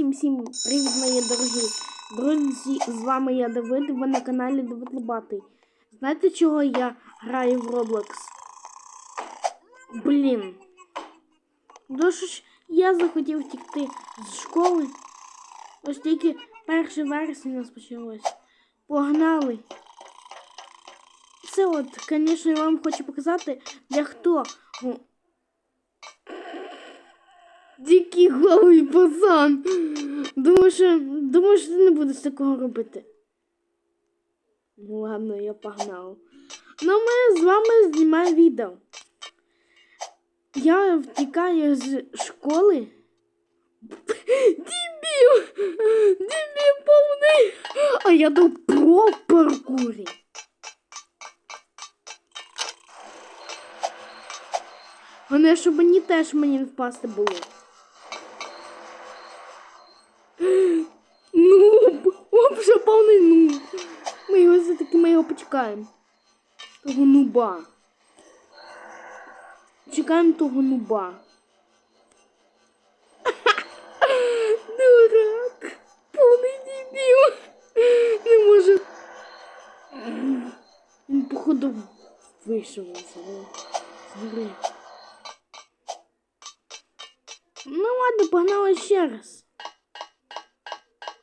всім всім привіт, мої дорогі друзі! З вами я Давид, ви на каналі Давид Лобатий. Знаєте, чого я граю в Roblox? Блін. Що ж я захотів втікти з школи. Ось тільки 1 вересня нас почалось. Погнали! Це от, звісно, я вам хочу показати, для хто. Дикий голий пацан. Думаю, що, думаю, що ти не будеш такого робити. Ну ладно, я погнав. Ну, ми з вами знімаємо відео. Я втікаю з школи. Дебіл! Дебіл повний! А я до про паркурі. Головне, щоб мені теж мені не впасти було. ми його почекаємо. Того нуба. Чекаємо того нуба. Дурак! Повний дебіл! Не може. Він, походу, вийшов з гри. Ну ладно, погнали ще раз.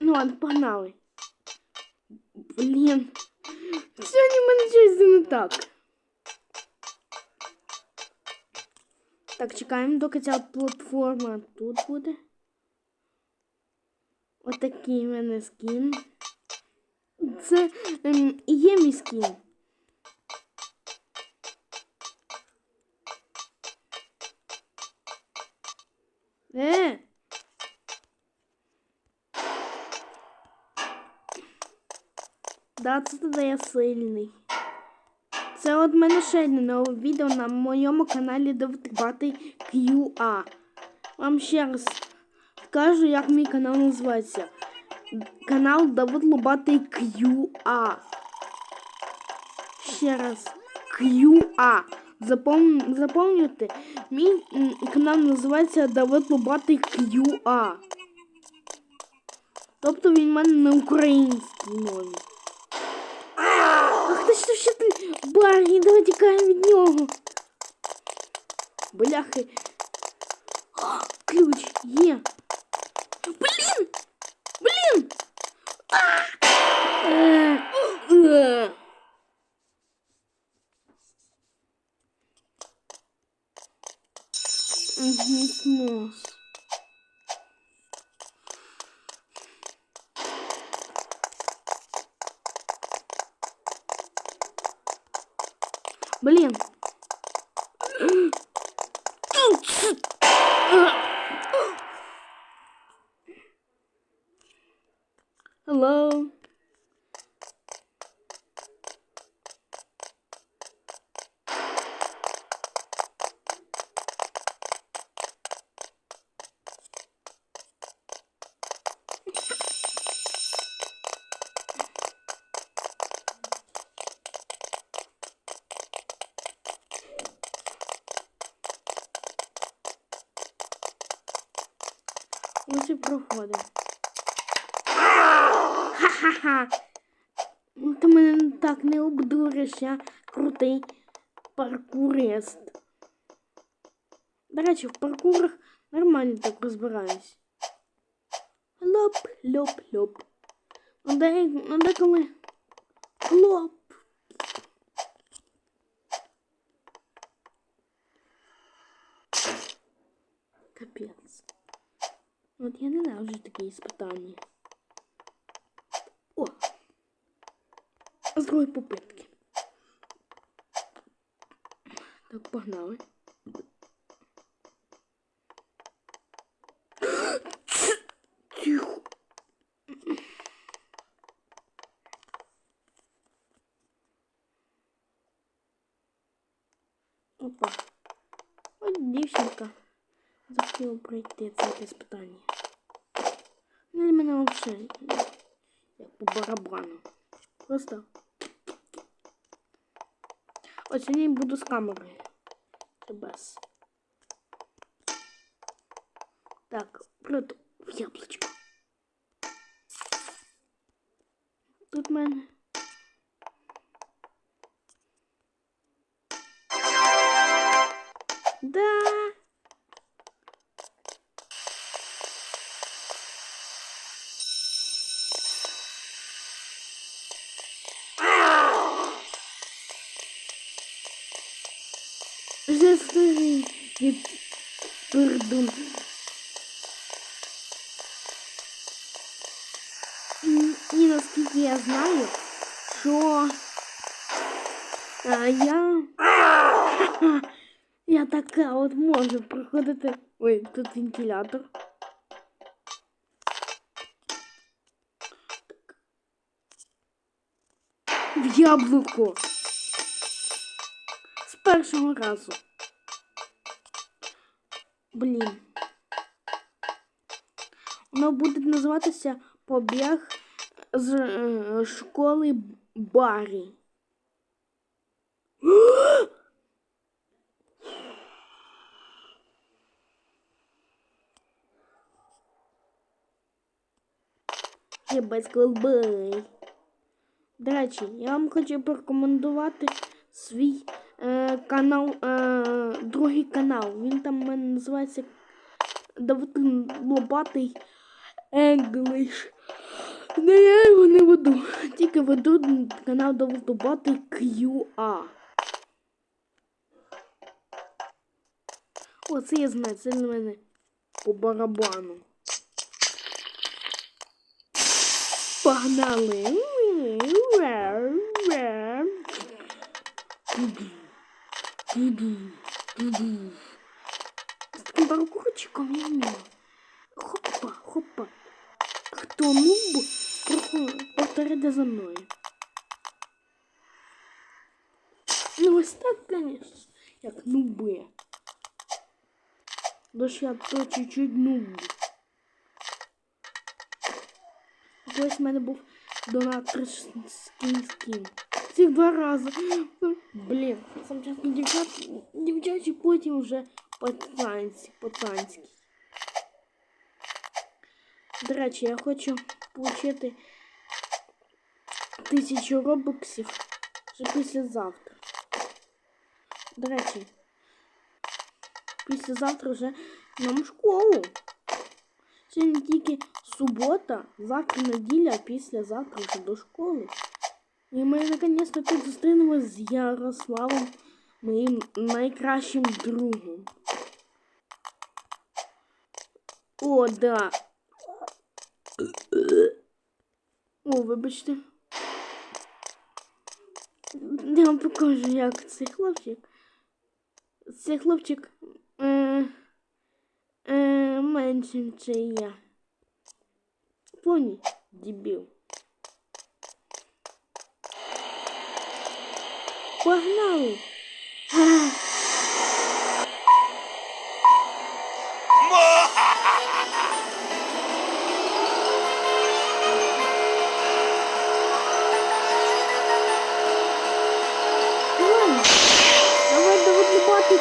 Ну ладно, погнали. Блін. Сьогодні в мене щось не так. Так, чекаємо, доки ця платформа тут буде. Отакий в мене скін. Це ем, є мій скін. Е! Да, це тоді я сильний. Це от мене ще одне нове відео на моєму каналі Довтибатий QA. Вам ще раз скажу, як мій канал називається. Канал Давид Лобатий QA. Ще раз. QA. Запом... Мій канал називається Давид Лобатий QA. Тобто він в мене на українській мові. Ах ти що ще ти? Барні, давай тікаємо від нього. Бляхи. А, ключ є. Блін! Блін! А! Блин. Ось і проходимо. Ха-ха-ха. Ну, Ти мене так не обдуриш, я крутий паркурист. До речі, в паркурах нормально так розбираюсь. Лоп, лоп, лоп. Ну, ну деколи. Капець. От я ненавиджу такі іспитання. О! З другої попитки. Так, погнали. по барабану. Просто. Ось я буду с камери. Тебес. Так, просто в яблочко. Тут в. Да! Від пердун. І, наскільки я знаю, що а, я, я така от можу проходити. Ой, тут вентилятор. В яблуко. З першого разу. Блін. Воно буде називатися побіг з е, школи Барі. Єбать колбай. До речі, я вам хочу порекомендувати свій е, канал, е, другий канал. Він там мене називається Давид Лобатий English. Не я його не веду. Тільки веду канал Давид Лобатий QA. О, це я знаю, це на мене по барабану. Погнали. З таким паркурчиком я вмію. Хопа, хопа. Хто нуб, повторяйте за мною. Ну ось так, конечно, як нуби. Лиш я то чуть-чуть нуб. Ось в мене був донаторський скін. Цих два рази. Блін, спочатку дівчат, дівчачі, потім вже пацанські, пацанські. До речі, я хочу отримати тисячу робоксів вже післязавтра. До речі, післязавтра вже нам школу. Сьогодні тільки субота, завтра неділя, а післязавтра вже до школи. І ми наконец-то тут зустрінемося з Ярославом, моїм найкращим другом. О, да. О, вибачте. Я вам покажу, як цей хлопчик. Цей хлопчик е, е, менший, ніж я. Поні, дебіл. Погнали! А, Ладно, давай доводибати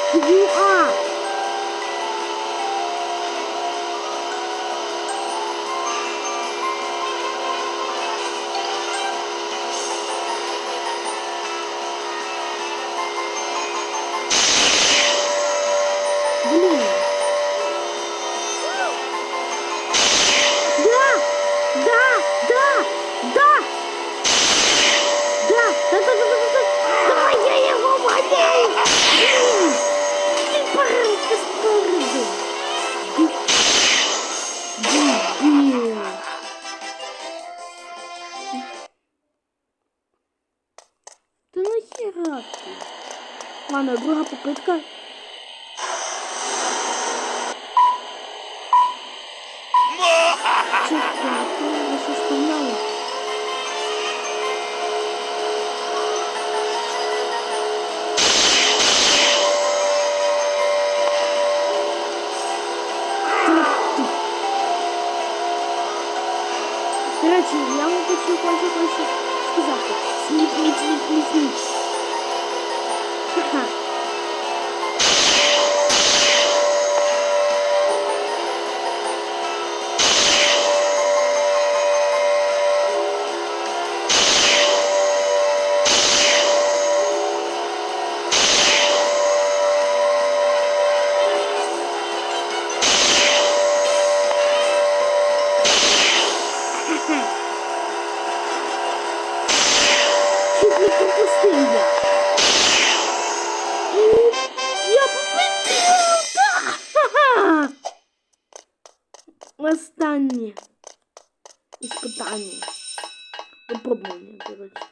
ты? Ладно, друга попытка. Чёрт, я что вспомнила? Короче, я вам хочу кое-что кое-что сказати. Сміт, Останнє іспитання. Випробування, коротше.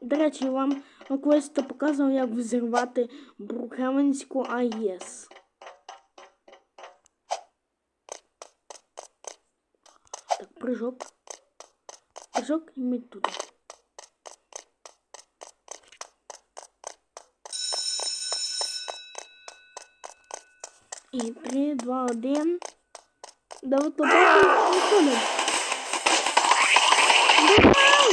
До речі, вам колись то показував, як взірвати Брукевенську АЕС. Так, прыжок. Прыжок і ми туди. І 3, 2, 1. Давай побачимо, виходимо. Давай!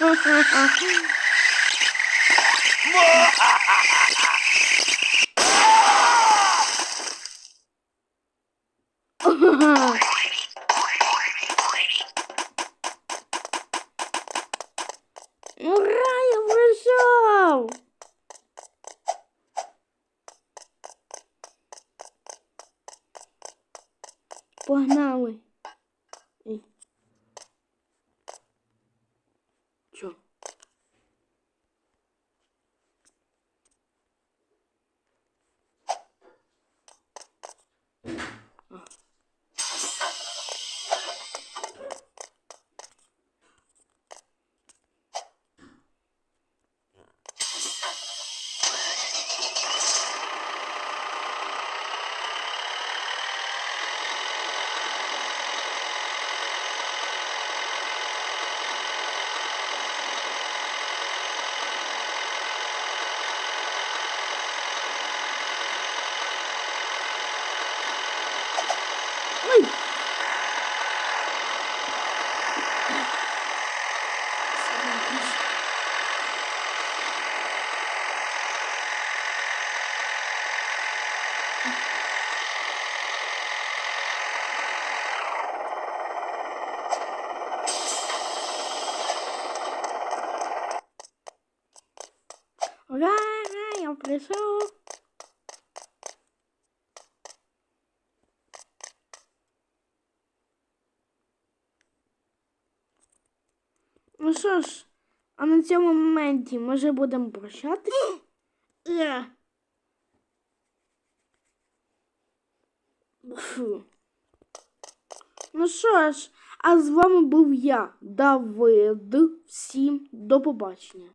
Ha ha ha ha! Погнали. Ей. Чо? А. Ой! Ну що ж, а на цьому моменті ми вже будемо прощатися. Ну що ж, а з вами був я, Давид. Всім до побачення.